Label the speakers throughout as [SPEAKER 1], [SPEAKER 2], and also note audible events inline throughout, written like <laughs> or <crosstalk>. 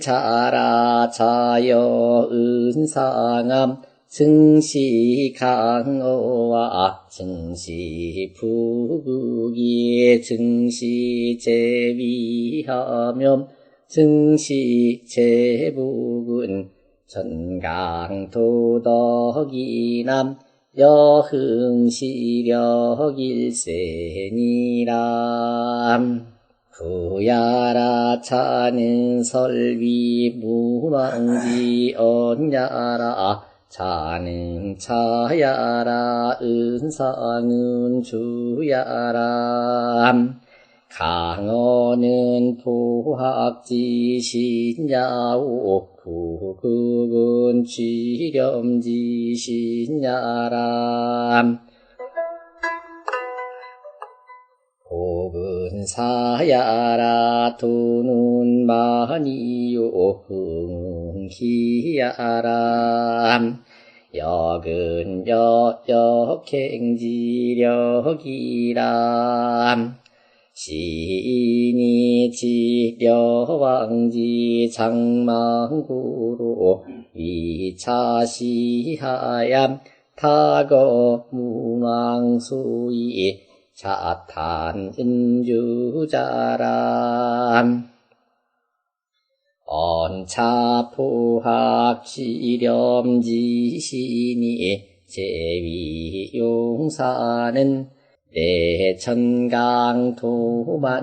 [SPEAKER 1] 자라 자여 은상암 증시 강어와 증시 부국이 증시 제위하며 증시 제북은 전강도덕이남 여흥시력일세니람 부야라 차는 설비 무망지 언야라. 차는 차야라 은상은 주야람 강어는 포학지 신야오 부극은 취렴지 신야람 복은 사야라 돈은 많이요 흥기야람 역은 여역행지력이람 시인이 지려왕지 장망구로 위차시하얌 타거 무망수이 자탄 은주자람 언차포학 시렴지신이 제위용사는 내 천강 도만지덕이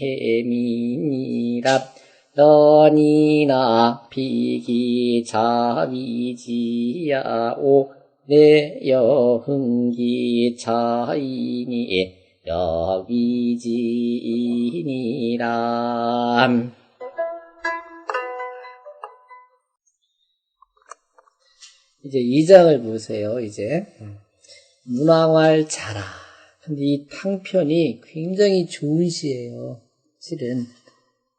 [SPEAKER 1] 해민이랍. 연이나 비기 자위지야오 내 여 흥기 차이니 여위지니람 이제 이 장을 보세요. 이제 문왕활 자라. 근데 이 탕편이 굉장히 좋은 시예요. 실은.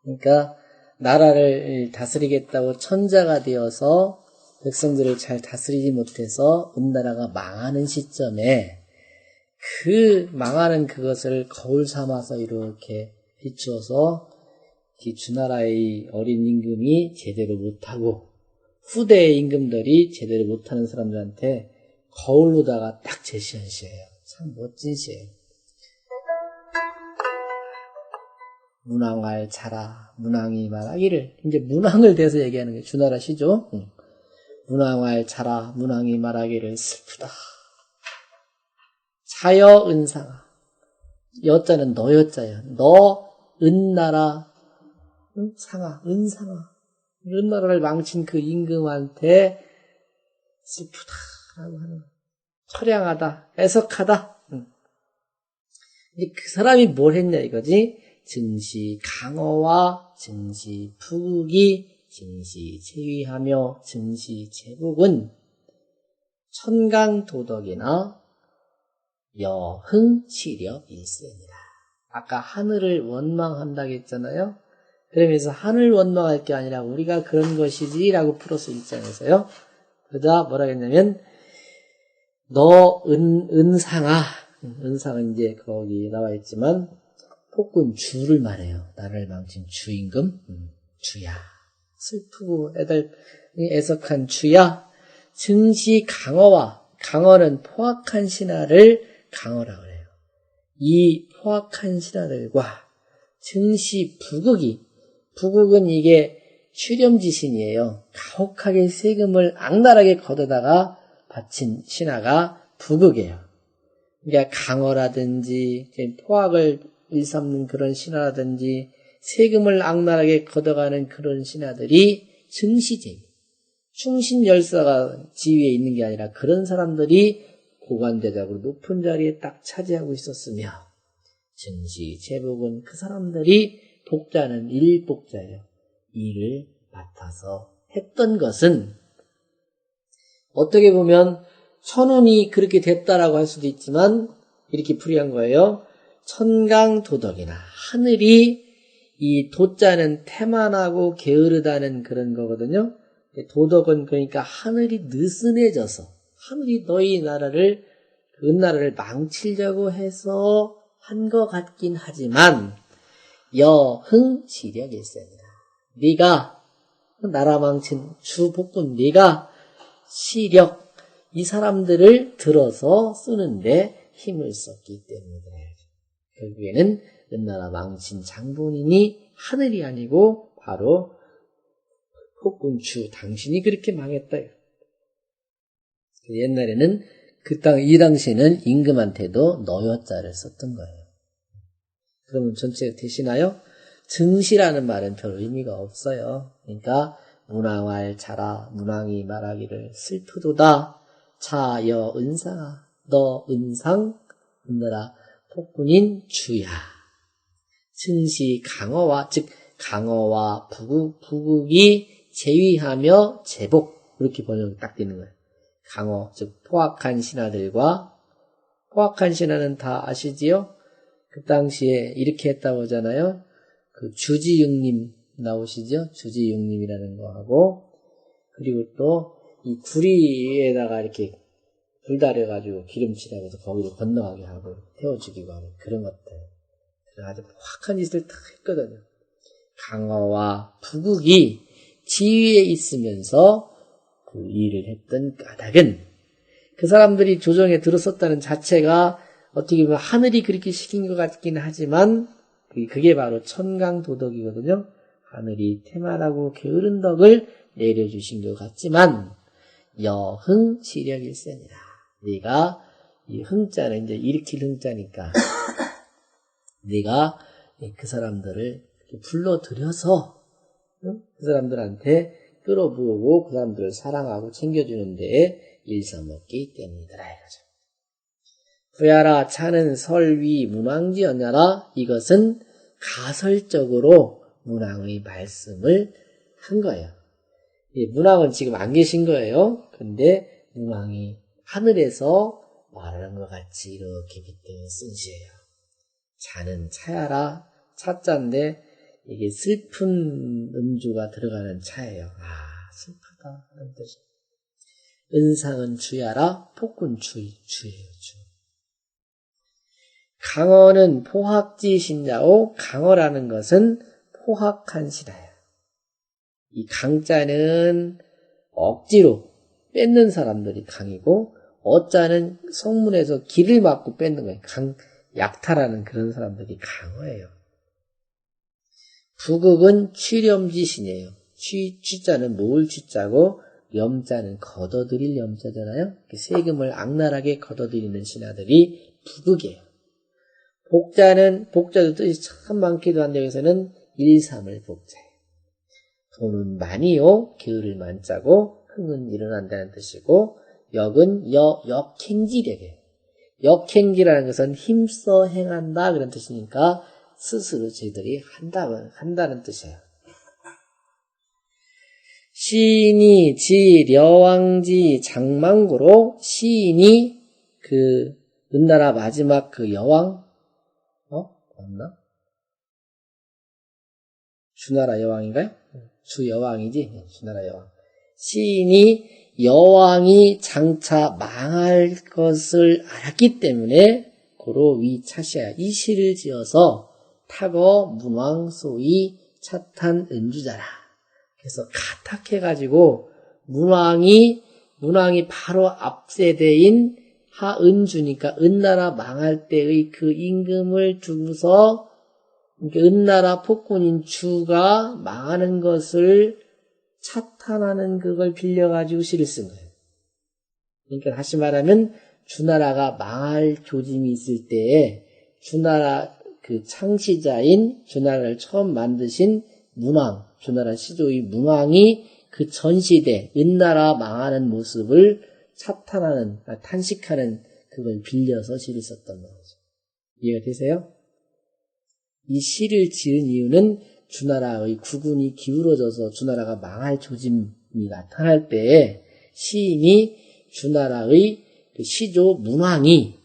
[SPEAKER 1] 그러니까 나라를 다스리겠다고 천자가 되어서 백성들을 잘 다스리지 못해서 은나라가 망하는 시점에 그 망하는 그것을 거울 삼아서 이렇게 비추어서 이 주나라의 어린 임금이 제대로 못하고 후대의 임금들이 제대로 못하는 사람들한테 거울로다가 딱 제시한 시예요. 참 멋진 시예요. 문왕할 자라 문왕이 말하기를 이제 문왕을 대해서 얘기하는 게 주나라 시죠. 응. 문왕할 자라 문왕이 말하기를 슬프다. 자여 은상아 여자는 너여자야. 너 은나라 응? 상아 은상아 은나라를 망친 그 임금한테 슬프다라고 하는 처량하다 애석하다. 응. 그 사람이 뭘 했냐 이거지? 증시 강어와 증시 푸국이 증시 제위하며 증시 제국은 천강 도덕이나 여흥 시력 일세니라. 아까 하늘을 원망한다고 했잖아요. 그러면서 하늘 원망할 게 아니라 우리가 그런 것이지라고 풀어서 입장에서요. 그러자 뭐라 했냐면 너 은, 은상아 은상은 이제 거기 나와 있지만 폭군 주를 말해요. 나를 망친 주임금 음, 주야 슬프고 애달 애석한 주야 증시 강어와 강어는 포악한 신하를 강어라 그래요. 이 포악한 신하들과 증시 부극이 부극은 이게 출렴지신이에요. 가혹하게 세금을 악랄하게 걷어다가 바친 신하가 부극이에요. 그러니까 강어라든지 포악을 일삼는 그런 신하라든지 세금을 악랄하게 걷어가는 그런 신하들이 증시제위, 충신열사가 지위에 있는 게 아니라 그런 사람들이 고관대작으로 높은 자리에 딱 차지하고 있었으며 증시, 제복은 그 사람들이 복자는 일복자예요. 일을 맡아서 했던 것은 어떻게 보면 천운이 그렇게 됐다라고 할 수도 있지만 이렇게 풀이한 거예요. 천강 도덕이나 하늘이 이 도자는 태만하고 게으르다는 그런 거거든요. 도덕은 그러니까 하늘이 느슨해져서 하늘이 너희 나라를 그 나라를 망치려고 해서 한 것 같긴 하지만 여흥 시력일세니라. 네가 나라 망친 주 복군 네가 시력 이 사람들을 들어서 쓰는데 힘을 썼기 때문에 결국에는 은나라 망친 장본인이 하늘이 아니고 바로 폭군추 당신이 그렇게 망했다. 옛날에는 그 땅, 이 당시에는 임금한테도 너여자를 썼던 거예요. 그러면 전체가 되시나요? 증시라는 말은 별 의미가 없어요. 그러니까 문왕할 자라 문왕이 말하기를 슬프도다 자여 은상아 너 은상 은나라 폭군인 주야 증시 강어와 즉 강어와 부국 부국이 제위하며 제복 이렇게 번역이 딱 되는 거예요. 강어 즉 포악한 신하들과 포악한 신하는 다 아시지요? 그 당시에 이렇게 했다고 하잖아요. 그 주지육님 나오시죠? 주지육님이라는 거 하고 그리고 또 이 구리에다가 이렇게 불 달여가지고 기름칠하고 해서 거기로 건너가게 하고 태워 죽이고 하는 그런 것들 아주 확한 짓을 다 했거든요. 강어와 부국이 지위에 있으면서 그 일을 했던 까닭은 그 사람들이 조정에 들어섰다는 자체가 어떻게 보면 하늘이 그렇게 시킨 것 같긴 하지만 그게 바로 천강 도덕이거든요. 하늘이 태만하고 게으른 덕을 내려주신 것 같지만 여흥 시력일세니라. 네가 이 흥자는 이제 일으킬 흥자니까 네가 그 사람들을 불러들여서 그 사람들한테 끌어부으고 그 사람들을 사랑하고 챙겨주는 데에 일삼었기 때문이더라 이거죠. 부야라 차는 설위 문왕지였냐라 이것은 가설적으로 문왕의 말씀을 한 거예요. 문왕은 지금 안 계신 거예요. 근데 문왕이 하늘에서 말하는 것 같이 이렇게 빗대어 쓴 시예요. 자는 차야라 차자인데 이게 슬픈 음주가 들어가는 차예요. 아 슬프다 하는 뜻이. 은상은 주야라 폭군 주 주예요 주. 강어는 포학지 신자오 강어라는 것은 포학한 신하야. 이 강자는 억지로 뺏는 사람들이 강이고 어자는 성문에서 길을 막고 뺏는 거예요. 강, 약탈하는 그런 사람들이 강어예요. 부극은 취렴지 신이에요. 취, 취자는 모을 취자고 염자는 걷어들일 염자잖아요. 세금을 악랄하게 걷어들이는 신하들이 부극이에요. 복자는 복자도 뜻이 참 많기도 한데 여기서는 일삼을 복자예요. 돈은 많이요, 게으를 만자고 흥은 일어난다는 뜻이고 역은 여, 역행지력이에요. 역행지라는 것은 힘써 행한다 그런 뜻이니까 스스로 저희들이 한다, 한다는 뜻이에요. 시인이 지려왕지 장망구로 시인이 그 은나라 마지막 그 여왕 어 맞나? 주나라 여왕인가요? 주 여왕이지 주나라 여왕 시인이 여왕이 장차 망할 것을 알았기 때문에 고로 위차시야 이 시를 지어서 타거 문왕소이 차탄 은주자라. 그래서 가탁해가지고 문왕이 문왕이 바로 앞세대인 하은주니까 은나라 망할 때의 그 임금을 두고서 은나라 폭군인 주가 망하는 것을 차탄하는 그걸 빌려가지고 시를 쓴 거예요. 그러니까 다시 말하면 주나라가 망할 조짐이 있을 때에 주나라 그 창시자인 주나라를 처음 만드신 문왕, 주나라 시조의 문왕이 그 전시대 은나라 망하는 모습을 차탄하는, 아, 탄식하는 그걸 빌려서 시를 썼던 거죠. 이해가 되세요? 이 시를 지은 이유는 주나라의 구군이 기울어져서 주나라가 망할 조짐이 나타날 때에 시인이 주나라의 그 시조 문왕이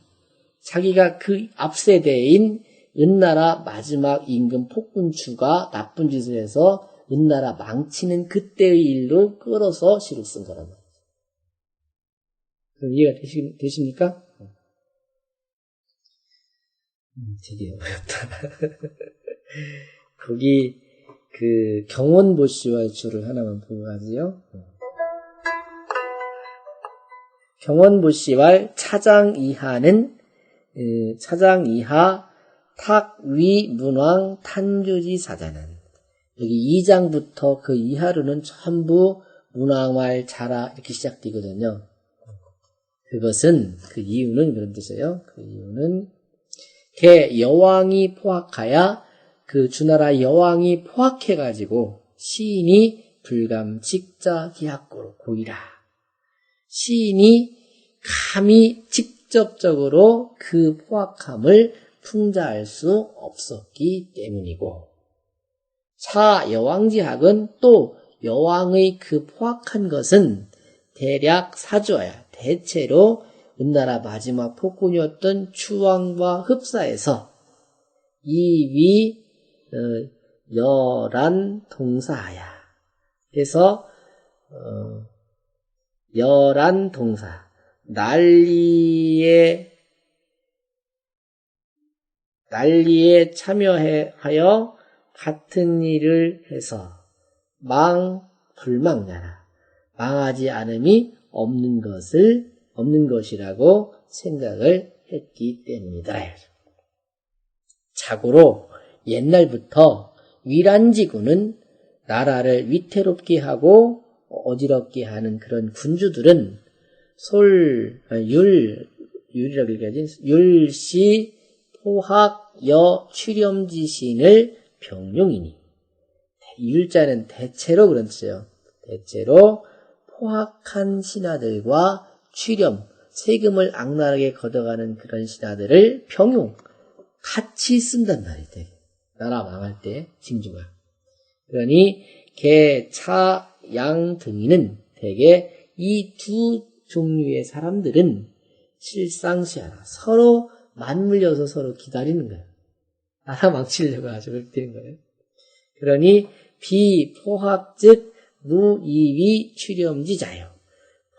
[SPEAKER 1] 자기가 그 앞세대인 은나라 마지막 임금 폭군추가 나쁜 짓을 해서 은나라 망치는 그때의 일로 끌어서 시를 쓴 거란 말이죠. 이해가 되시, 되십니까? 음, 되게 어렵다. <laughs> 거기 그 경원보시와 주를 하나만 보고 가지요. 경원보시왈 차장 이하는 어, 차장 이하 탁위 문왕 탄주지 사자는 여기 2장부터 그 이하로는 전부 문왕왈 자라 이렇게 시작되거든요. 그것은 그 이유는 그런 뜻이에요. 그 이유는 개 여왕이 포악하야 그 주나라 여왕이 포악해가지고 시인이 불감 직자 기학고로 고이라. 시인이 감히 직접적으로 그 포악함을 풍자할 수 없었기 때문이고 차 여왕지학은 또 여왕의 그 포악한 것은 대략 사주어야 대체로 은나라 마지막 폭군이었던 추왕과 흡사해서 이위 어, 여란 동사야. 그래서 어, 여란 동사 난리에 난리에 참여하여 같은 일을 해서 망 불망나라 망하지 않음이 없는 것을 없는 것이라고 생각을 했기 때문이다. 자고로 옛날부터 위란지군은 나라를 위태롭게 하고 어지럽게 하는 그런 군주들은 솔, 아, 율, 율이라고 얘기하지? 율시, 포학, 여, 출염지 시인을 병용이니. 율자는 대체로 뜻이에요. 대체로 포악한 신하들과 출염, 세금을 악랄하게 걷어가는 그런 신하들을 병용, 같이 쓴단 말이에요. 나라 망할 때 징조가. 그러니 개, 차, 양 등이는 대개 이 두 종류의 사람들은 실상시하라. 서로 맞물려서 서로 기다리는 거예요. 나라 망치려고 아주 그렇게 되는 거예요. 그러니 비포합 즉 무이위 출염지자요.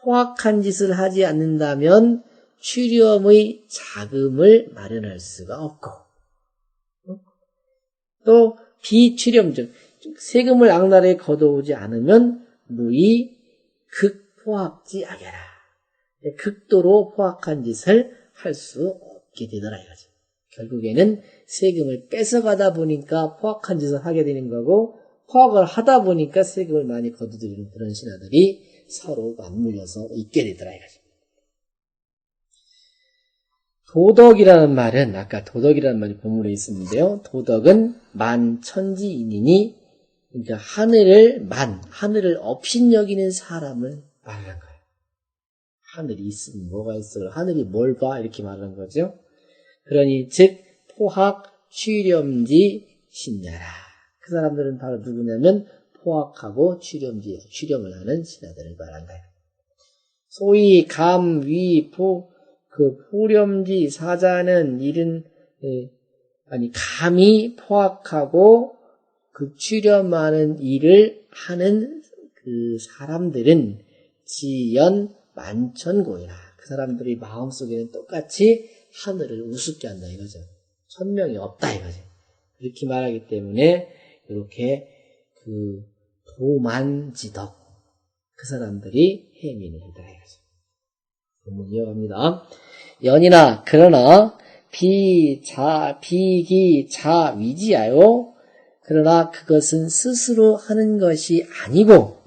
[SPEAKER 1] 포악한 짓을 하지 않는다면 출염의 자금을 마련할 수가 없고 또 비출염적 세금을 악랄에 걷어오지 않으면 무의 극포악지 악여라 극도로 포악한 짓을 할 수 없게 되더라 이거죠. 결국에는 세금을 뺏어가다 보니까 포악한 짓을 하게 되는 거고 포악을 하다 보니까 세금을 많이 거두들이는 그런 신하들이 서로 맞물려서 있게 되더라 이거죠. 도덕이라는 말은 아까 도덕이라는 말이 본문에 있었는데요. 도덕은 만 천지인이니 그러니까 하늘을 만 하늘을 업신 여기는 사람을 말하는 거예요. 하늘이 있으면 뭐가 있어? 하늘이 뭘 봐? 이렇게 말하는 거죠. 그러니 즉 포학 취렴지 신자라. 그 사람들은 바로 누구냐면 포악하고 취렴지 취렴을 하는 신하들을 말한다. 소위 감, 위, 포, 그 포렴지 사자는 예, 아니 감히 포악하고 그 취렴하는 일을 하는 그 사람들은 지연 만천고이라 그 사람들이 마음속에는 똑같이 하늘을 우습게 한다 이거죠. 천명이 없다 이거죠. 그렇게 말하기 때문에 이렇게 그 도만지덕 그 사람들이 해민을 한다 이거죠. 본문 이어갑니다. 연이나 그러나 비자 비기 자 위지하여 그러나 그것은 스스로 하는 것이 아니고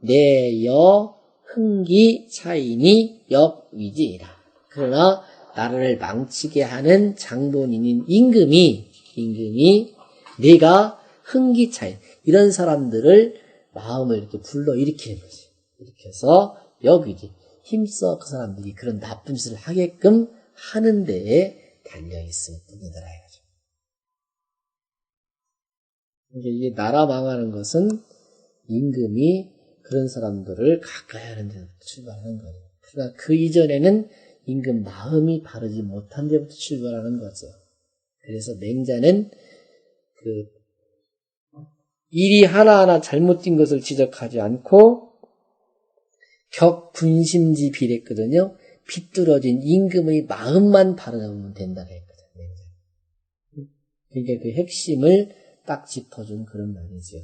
[SPEAKER 1] 내여 흥기 차이니 역위지이라. 그러나 나라를 망치게 하는 장본인인 임금이 임금이 내가 흥기 차이 이런 사람들을 마음을 이렇게 불러 일으키는 거지. 이렇게 해서 역위지 힘써 그 사람들이 그런 나쁜 짓을 하게끔 하는 데에 달려있을 뿐이더라 이거죠. 이게 나라 망하는 것은 임금이 그런 사람들을 가까이 하는 데부터 출발하는 거예요. 그러나 그 이전에는 임금 마음이 바르지 못한 데부터 출발하는 거죠. 그래서 맹자는 그 일이 하나하나 잘못된 것을 지적하지 않고 격분심지 비랬거든요. 비뚤어진 임금의 마음만 바라보면 된다고 했거든요. 그러니까 그 핵심을 딱 짚어준 그런 말이죠.